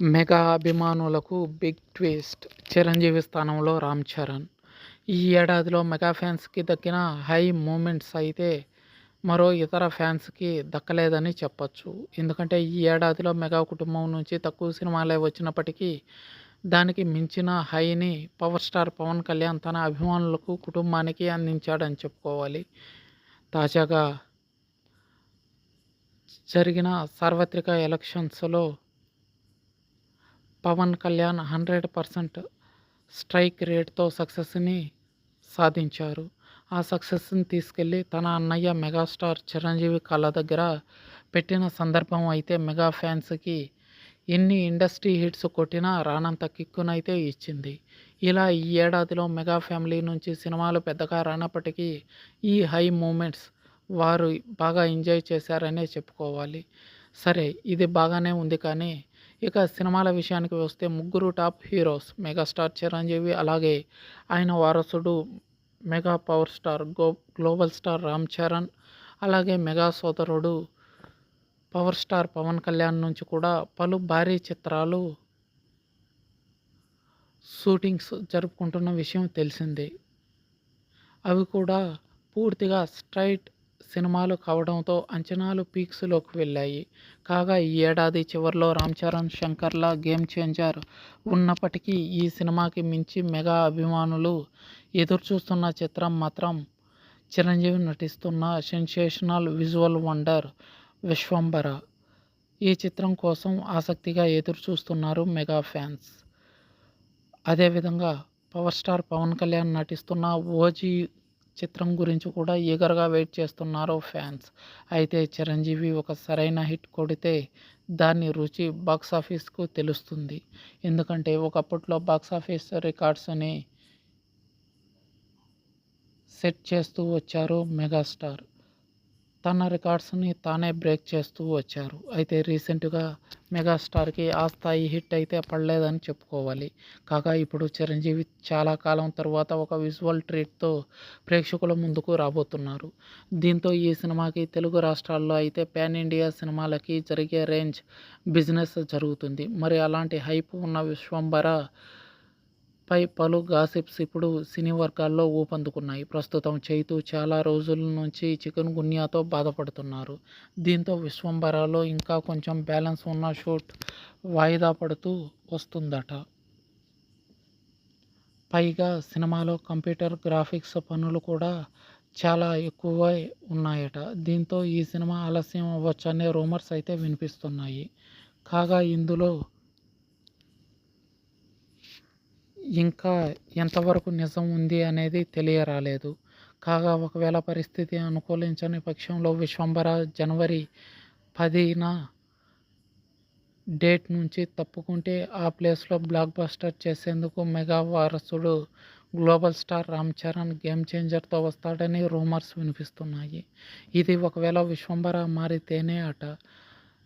Mega అభిమానులకు big twist. Chiranjeevi స్థానంలో రామ్ చరణ్. ఈ ఏడాదిలో మెగా ఫ్యాన్స్కి దక్కిన హై మూమెంట్స్ అయితే మరో ఇతర ఫ్యాన్స్కి దక్కలేదని చెప్పచ్చు. ఎందుకంటే ఈ ఏడాదిలో మెగా కుటుంబం నుంచి తక్కువ సినిమాలే వచ్చినప్పటికీ దానికి మించిన హైని పవర్ స్టార్ పవన్ కళ్యాణ్ తన అభిమానులకు కుటుంబానికి అందించాడని చెప్పుకోవాలి. తాజాగా జరిగిన సార్వత్రిక ఎలక్షన్స్లో Pawan Kalyan hundred percent strike రేట్తో సక్సెస్ని సాధించారు. ఆ సక్సెస్ని తీసుకెళ్ళి తన అన్నయ్య మెగాస్టార్ చిరంజీవి కళ్ళ దగ్గర పెట్టిన సందర్భం అయితే మెగా ఫ్యాన్స్కి ఎన్ని ఇండస్ట్రీ హిట్స్ కొట్టినా రానంత కిక్కునైతే ఇచ్చింది. ఇలా ఈ ఏడాదిలో మెగా ఫ్యామిలీ నుంచి సినిమాలు పెద్దగా రానప్పటికీ ఈ హై మూమెంట్స్ వారు బాగా ఎంజాయ్ చేశారనే చెప్పుకోవాలి. సరే ఇది బాగానే ఉంది కానీ ఇక సినిమాల విషయానికి వస్తే ముగ్గురు టాప్ హీరోస్ మెగాస్టార్ చిరంజీవి అలాగే ఆయన వారసుడు mega power star go global star Ram Charan అలాగే మెగా సోదరుడు పవర్ స్టార్ పవన్ కళ్యాణ్ నుంచి కూడా పలు భారీ చిత్రాలు షూటింగ్స్ జరుపుకుంటున్న విషయం తెలిసిందే. అవి కూడా పూర్తిగా స్ట్రైట్ సినిమాలు కావడంతో అంచనాలు పీక్స్లోకి వెళ్ళాయి. కాగా ఈ ఏడాది చివరిలో రామ్ చరణ్ శంకర్ల గేమ్ చేంజర్ ఉన్నప్పటికీ ఈ సినిమాకి మించి మెగా అభిమానులు ఎదురుచూస్తున్న చిత్రం మాత్రం చిరంజీవి నటిస్తున్న సెన్సేషనల్ విజువల్ వండర్ విశ్వంబర ఈ చిత్రం కోసం ఆసక్తిగా ఎదురుచూస్తున్నారు మెగా ఫ్యాన్స్. అదేవిధంగా పవర్ స్టార్ పవన్ కళ్యాణ్ నటిస్తున్న ఓజీ చిత్రం గురించి కూడా ఈగర్గా వెయిట్ చేస్తున్నారు ఫ్యాన్స్. అయితే చిరంజీవి ఒక సరైన హిట్ కొడితే దాని రుచి బాక్సాఫీస్కు తెలుస్తుంది. ఎందుకంటే ఒకప్పట్లో బాక్సాఫీస్ రికార్డ్స్ని సెట్ చేస్తూ వచ్చారు మెగాస్టార్. తన రికార్డ్స్ని తానే బ్రేక్ చేస్తూ వచ్చారు. అయితే రీసెంట్గా మెగాస్టార్కి ఆ స్థాయి హిట్ అయితే పడలేదని చెప్పుకోవాలి. కాగా ఇప్పుడు చిరంజీవి చాలా కాలం తర్వాత ఒక విజువల్ ట్రీట్తో ప్రేక్షకుల ముందుకు రాబోతున్నారు. దీంతో ఈ సినిమాకి తెలుగు రాష్ట్రాల్లో అయితే పాన్ ఇండియా సినిమాలకి జరిగే రేంజ్ బిజినెస్ జరుగుతుంది. మరి అలాంటి హైప్ ఉన్న విశ్వంబర పై పలు గాసిప్స్ ఇప్పుడు సినీ వర్గాల్లో ఊపందుకున్నాయి. ప్రస్తుతం చైతు చాలా రోజుల నుంచి చికెన్ గున్యాతో బాధపడుతున్నారు. దీంతో విశ్వంబరాలో ఇంకా కొంచెం బ్యాలెన్స్ ఉన్న షూట్ వాయిదా పడుతూ వస్తుందట. పైగా సినిమాలో కంప్యూటర్ గ్రాఫిక్స్ పనులు కూడా చాలా ఎక్కువ ఉన్నాయట. దీంతో ఈ సినిమా ఆలస్యం అవ్వచ్చనే రూమర్స్ అయితే వినిపిస్తున్నాయి. కాగా ఇందులో ఇంకా ఎంతవరకు నిజం ఉంది అనేది తెలియరాలేదు. కాగా ఒకవేళ పరిస్థితి అనుకూలించని పక్షంలో విశ్వంబర జనవరి పదిన డేట్ నుంచి తప్పుకుంటే ఆ ప్లేస్లో బ్లాక్ బస్టర్ చేసేందుకు మెగా వారసుడు global star Ram Charan game చేంజర్తో వస్తాడని రూమర్స్ వినిపిస్తున్నాయి. ఇది ఒకవేళ విశ్వంబర మారితేనే అట.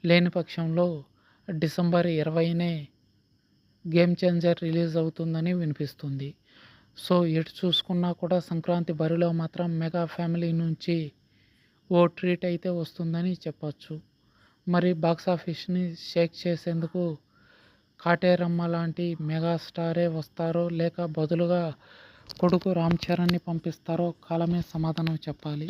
లేని పక్షంలో డిసెంబర్ ఇరవైనే గేమ్ చేంజర్ రిలీజ్ అవుతుందని వినిపిస్తుంది. సో ఎటు చూసుకున్నా కూడా సంక్రాంతి బరిలో మాత్రం మెగా ఫ్యామిలీ నుంచి ఓ ట్రీట్ అయితే వస్తుందని చెప్పచ్చు. మరి బాక్సాఫీస్ని షేక్ చేసేందుకు కాటేరమ్మ లాంటి మెగాస్టారే వస్తారో లేక బదులుగా కొడుకు రామ్ చరణ్ని పంపిస్తారో కాలమే సమాధానం చెప్పాలి.